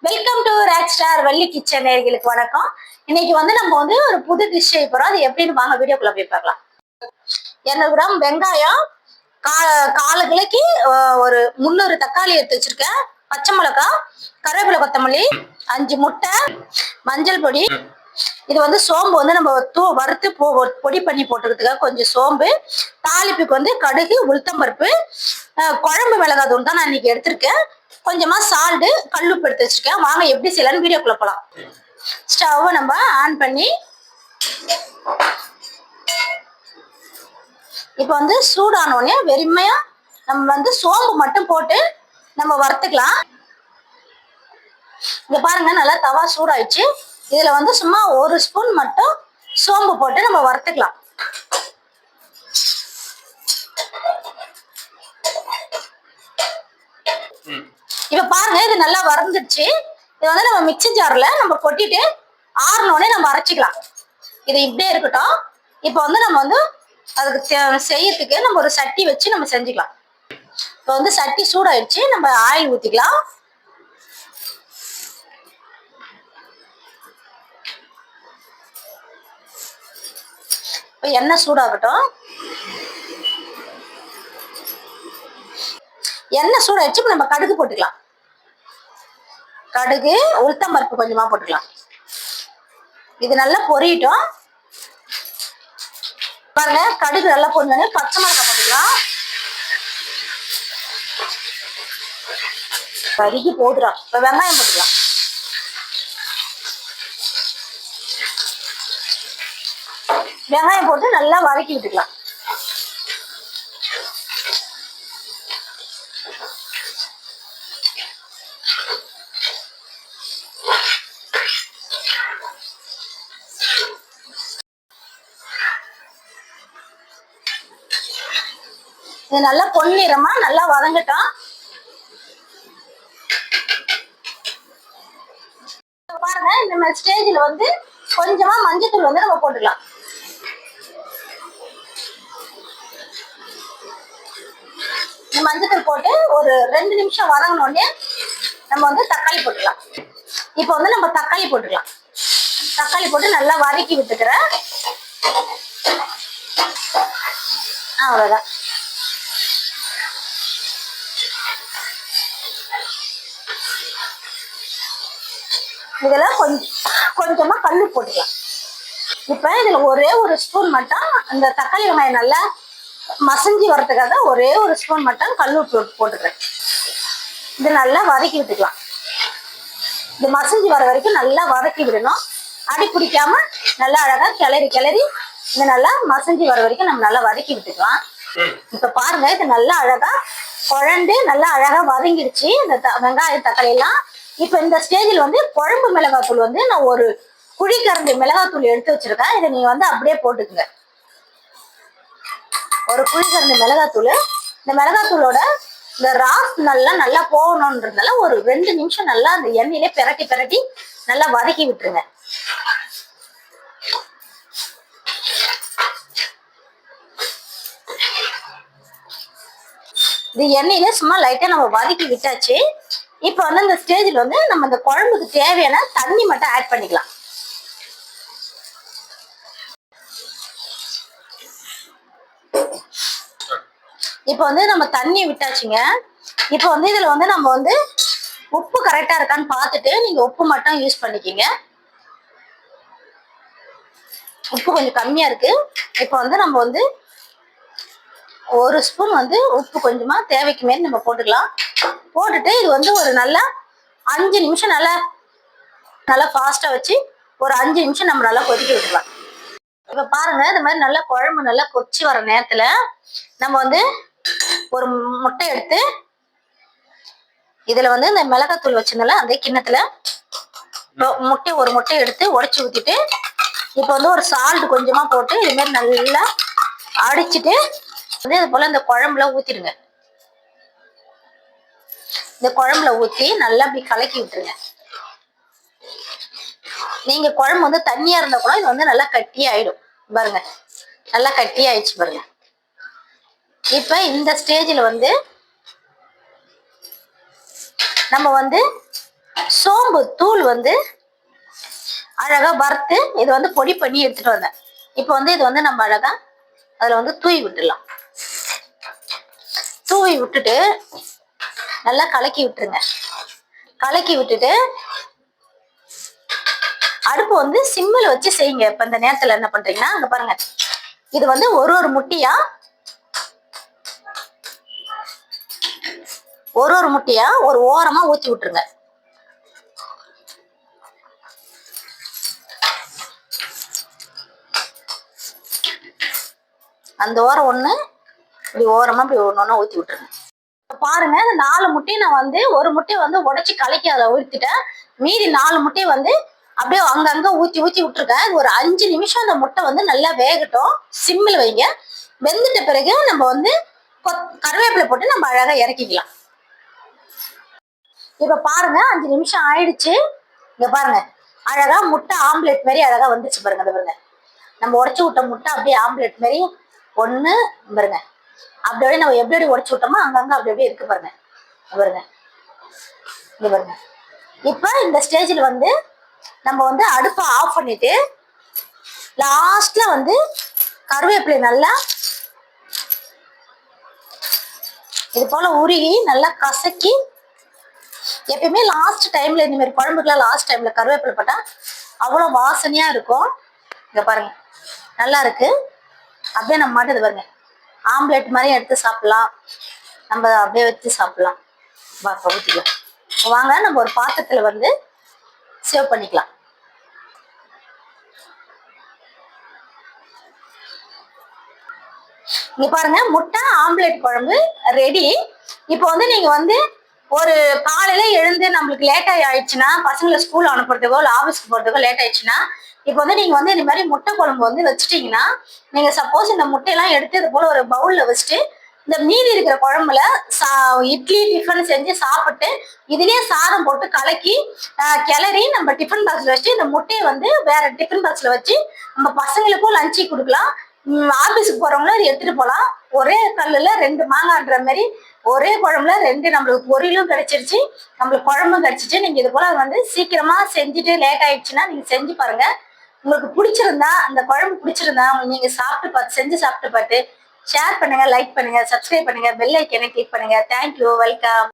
Welcome to rock star Valli kitchen நேர்களுக்கு வணக்கம். இன்னைக்கு வந்து நம்ம வந்து ஒரு புது டிஷ் செய்ய போறோம். அது எப்படின்னு வாங்க வீடியோக்குள்ள போய் பார்க்கலாம். இரநூறு கிராம் வெங்காயம் கா காலு கிலோக்கு ஒரு முந்நூறு தக்காளி எடுத்து வச்சிருக்கேன். பச்சை மிளகாய் கருவேப்பிலை கொத்தமல்லி அஞ்சு முட்டை மஞ்சள் பொடி. இது வந்து சோம்பு வந்து நம்ம தூ வறுத்து பொடி பண்ணி போட்டுக்கிறதுக்காக கொஞ்சம் சோம்பு. தாளிப்புக்கு வந்து கடுகு உளுத்தம்பருப்பு குழம்பு மிளகாய் தூள் தான் நான் இன்னைக்கு எடுத்திருக்கேன். கொஞ்சமா சால்ட்டு கல்லுப்பு எடுத்து வச்சிருக்கேன். வாங்க எப்படி செய்யலாம்னு வீடியோக்குள்ள போலாம். ஸ்டவ்வை நம்ம ஆன் பண்ணி இப்போ வந்து சூடான உடனே வெறுமையா நம்ம வந்து சோம்பு மட்டும் போட்டு நம்ம வறுத்துக்கலாம். இங்க பாருங்க நல்லா தவா சூடாயிடுச்சு. இதுல வந்து சும்மா ஒரு ஸ்பூன் மட்டும் சோம்பு போட்டு நம்ம வறுத்துக்கலாம். இப்ப பாருங்க இது நல்லா வறந்துச்சு இது வந்து நம்ம மிக்சி ஜார்ல நம்ம கொட்டிட்டு ஆறினோடனே நம்ம அரைச்சிக்கலாம். இது இப்படியே இருக்கட்டும். இப்போ வந்து நம்ம வந்து அதுக்கு செய்யறதுக்கு நம்ம ஒரு சட்டி வச்சு நம்ம செஞ்சுக்கலாம். இப்போ வந்து சட்டி சூடாயிடுச்சு. நம்ம ஆயில் ஊற்றிக்கலாம் இப்போ எண்ணெய் சூடாகட்டும். எண்ணெய் சூடாயிடுச்சு இப்போ நம்ம கடுகு போட்டுக்கலாம். கடுகு உளுத்தம் பருப்பு கொஞ்சமா போட்டுக்கலாம். இது நல்லா பொரியட்டும். பாருங்க கடுகு நல்லா பொரிஞ்சோடனே பச்சை மிளகாய் போட்டுக்கலாம். கருகி போடுறா இப்ப வெங்காயம் போட்டுக்கலாம். வெங்காயம் போட்டு நல்லா வதக்கி விட்டுக்கலாம். இது நல்லா பொன்னிறமா நல்லா வதங்கட்டும். பாருங்க இந்த மாதிரி ஸ்டேஜ்ல வந்து கொஞ்சமா மஞ்சத்தூள் வந்து நம்ம போட்டுக்கலாம். இந்த மஞ்சத்தூள் போட்டு ஒரு ரெண்டு நிமிஷம் வதங்கினோடனே நம்ம வந்து தக்காளி போட்டுக்கலாம். இப்போ வந்து நம்ம தக்காளி போட்டுக்கலாம். தக்காளி போட்டு நல்லா வதக்கி விட்டுக்கிறேன். அவ்வளோதான் இதெல்லாம் கொஞ்சம் கொஞ்சமாக கல் போட்டுக்கலாம். இப்போ இதில் ஒரே ஒரு ஸ்பூன் மட்டும் அந்த தக்காளி வெங்காயம் நல்லா மசஞ்சி வரத்துக்காக ஒரே ஒரு ஸ்பூன் மட்டும் கல் உப்பு போட்டுக்கிறேன். இது நல்லா வதக்கி விட்டுக்கலாம். இது மசஞ்சி வர வரைக்கும் நல்லா வதக்கி விடணும். அடி பிடிக்காம நல்லா அழகாக கிளறி கிளறி இது நல்லா மசஞ்சி வர வரைக்கும் நம்ம நல்லா வதக்கி விட்டுக்கலாம். இப்போ பாருங்க இது நல்லா அழகாக குழண்டு நல்லா அழகாக வதங்கிடுச்சு. இந்த த- வெங்காயம் தக்காளி எல்லாம் இப்ப இந்த ஸ்டேஜில் வந்து குழம்பு மிளகாத்தூள் வந்து நான் ஒரு குழிக்கரண்டி மிளகாத்தூள் எடுத்து வச்சிருக்கேன். இதை நீங்க வந்து அப்படியே போட்டுக்குங்க. ஒரு குழிக்கரண்டி மிளகாத்தூள். இந்த மிளகாத்தூளோட இந்த ராஸ் நல்லா நல்லா போகணுன்றதுனால ஒரு ரெண்டு நிமிஷம் நல்லா அந்த எண்ணெயிலே பிரட்டி பிரட்டி நல்லா வதக்கி விட்டுருங்க. இது எண்ணெயில சும்மா லைட்டா நம்ம வதக்கி விட்டாச்சு. இப்போ வந்து இந்த ஸ்டேஜில் வந்து நம்ம இந்த குழம்புக்கு தேவையான தண்ணி மட்டும் ஆட் பண்ணிக்கலாம். இப்போ வந்து நம்ம தண்ணி விட்டாச்சுங்க. இப்போ வந்து இதுல வந்து நம்ம வந்து உப்பு கரெக்டா இருக்கான்னு பார்த்துட்டு நீங்க உப்பு மட்டும் யூஸ் பண்ணிக்கிங்க. உப்பு கொஞ்சம் கம்மியா இருக்கு. இப்போ வந்து நம்ம வந்து ஒரு ஸ்பூன் வந்து உப்பு கொஞ்சமா தேவைக்கு மேலே நம்ம போட்டுக்கலாம். போட்டுட்டு இது வந்து ஒரு நல்லா அஞ்சு நிமிஷம் நல்லா நல்லா ஃபாஸ்டா வச்சு ஒரு அஞ்சு நிமிஷம் நம்ம நல்லா கொதிக்க விட்டுக்கலாம் இப்ப பாருங்க இந்த மாதிரி நல்லா குழம்பு நல்லா கொச்சி வர நேரத்துல நம்ம வந்து ஒரு முட்டை எடுத்து இதுல வந்து இந்த மிளகாத்தூள் வச்சிருந்தல அந்த கிண்ணத்துல முட்டை ஒரு முட்டை எடுத்து உடச்சி ஊத்திட்டு இப்போ வந்து ஒரு சால்ட் கொஞ்சமா போட்டு இது மாதிரி நல்லா அடிச்சிட்டு வந்து இது போல இந்த குழம்புல ஊத்திடுங்க. இந்த குழம்புல ஊத்தி நல்லா அப்படி கலக்கி விட்டுருங்க. நீங்க குழம்பு வந்து தண்ணியா இருந்தா கூட இது வந்து நல்லா கட்டி ஆயிடும். பாருங்க. நல்லா கட்டி ஆயிடுச்சு பாருங்க. இப்ப இந்த ஸ்டேஜில் வந்து நம்ம வந்து சோம்பு தூள் வந்து அழகா வறுத்து இது வந்து பொடி பண்ணி எடுத்துட்டு வந்தேன். இப்போ வந்து இது வந்து நம்ம அழகா அதுல வந்து தூவி விட்டுடலாம். தூவி விட்டுட்டு நல்லா கலக்கி விட்டுருங்க. கலக்கி விட்டுட்டு அடுப்பு வந்து சிம்மில் வச்சு செய்யுங்க. இப்போ இந்த நேரத்துல என்ன பண்றீங்கன்னா அங்க பாருங்க. இது வந்து ஒரு ஒரு முட்டியா ஒரு ஒரு முட்டியா ஒரு ஓரமா ஊத்தி விட்டுருங்க. அந்த ஓரம் ஒண்ணு இப்படி ஓரமா இப்படி ஒன்று ஒன்றா ஊற்றி விட்டுருங்க. பாருங்க இந்த நாலு முட்டையை நான் வந்து ஒரு முட்டையை வந்து உடச்சி கலக்கி அதில் ஊத்திட்டேன் மீதி நாலு முட்டையை வந்து அப்படியே அங்கங்கே ஊற்றி ஊற்றி விட்டுருக்கேன். ஒரு அஞ்சு நிமிஷம் அந்த முட்டை வந்து நல்லா வேகட்டும். சிம்மில் வைங்க. வெந்துட்ட பிறகு நம்ம வந்து கொத்- கருவேப்பிலை போட்டு நம்ம அழகாக இறக்கிக்கலாம். இப்போ பாருங்க அஞ்சு நிமிஷம் ஆயிடுச்சு. இங்க பாருங்க அழகா முட்டை ஆம்லெட் மாதிரி அழகா வந்துச்சு பாருங்க அது பாருங்க. நம்ம உடச்சி விட்ட முட்டை அப்படியே ஆம்லெட் மாதிரி. ஒன்று பாருங்க. அப்படியே நம்ம எப்படி எப்படி உடச்சு விட்டோமோ அங்கங்க அப்படி அப்படியே இருக்கு பாருங்க. பாருங்க. இது பாருங்க. இப்ப இந்த ஸ்டேஜில் வந்து நம்ம வந்து அடுப்பை ஆஃப் பண்ணிட்டு லாஸ்ட்ல வந்து கருவேப்பிலை நல்லா இது போல உருகி நல்லா கசக்கி எப்பயுமே லாஸ்ட் டைம்ல இந்த மாதிரி குழம்புக்குலாம் லாஸ்ட் டைம்ல கருவேப்பிலை போட்டா அவ்வளோ வாசனையா இருக்கும். இங்க பாருங்க. நல்லா இருக்கு. அப்படியே நம்ம மாட்டது பாருங்க. ஆம்லெட் மாதிரி எடுத்து சாப்பிடலாம். நம்ம அப்படியே வச்சு சாப்பிடலாம். வா ஊற்றிக்கலாம் வாங்க நம்ம ஒரு பாத்திரத்துல வந்து சேவ் பண்ணிக்கலாம். இங்க பாருங்க முட்டை ஆம்லெட் குழம்பு ரெடி இப்போ வந்து நீங்க வந்து ஒரு காலையில எழுந்து நம்மளுக்கு லேட் ஆயிடுச்சுன்னா பசங்களை ஸ்கூல் அனுப்புறதுக்கோ இல்லை ஆஃபீஸ்க்கு போறதுக்கோ லேட் ஆயிடுச்சுன்னா இப்போ வந்து நீங்க வந்து இந்த மாதிரி முட்டை குழம்பு வந்து வச்சுட்டீங்கன்னா நீங்க சப்போஸ் இந்த முட்டையெல்லாம் எடுத்து இது போல ஒரு பவுல்ல வச்சுட்டு இந்த மீதி இருக்கிற குழம்புல சா இட்லி டிஃபன் செஞ்சு சாப்பிட்டு இதுலயே சாதம் போட்டு கலக்கி கிளறி நம்ம டிஃபன் பாக்ஸ்ல வச்சு இந்த முட்டையை வந்து வேற டிஃபன் பாக்ஸ்ல வச்சு நம்ம பசங்களுக்கும் லஞ்சு கொடுக்கலாம். ஆஃபீஸுக்கு ஆபீஸுக்கு போறவங்களும் எடுத்துகிட்டு எடுத்துட்டு ஒரே கல்லுல ரெண்டு மாங்கான்ற மாதிரி ஒரே குழம்புல ரெண்டு நம்மளுக்கு பொரியலும் கிடைச்சிருச்சு. நம்மளுக்கு குழம்பும் கிடைச்சிச்சு. நீங்க இது போல வந்து சீக்கிரமா செஞ்சுட்டு லேட் ஆயிடுச்சுன்னா நீங்க செஞ்சு பாருங்க. உங்களுக்கு பிடிச்சிருந்தா அந்த குழம்பு பிடிச்சிருந்தா நீங்க சாப்பிட்டு பார்த்து செஞ்சு சாப்பிட்டு பார்த்து ஷேர் பண்ணுங்க லைக் பண்ணுங்க சப்ஸ்கிரைப் பண்ணுங்க பெல் ஐக்கனை கிளிக் பண்ணுங்க. Thank you welcome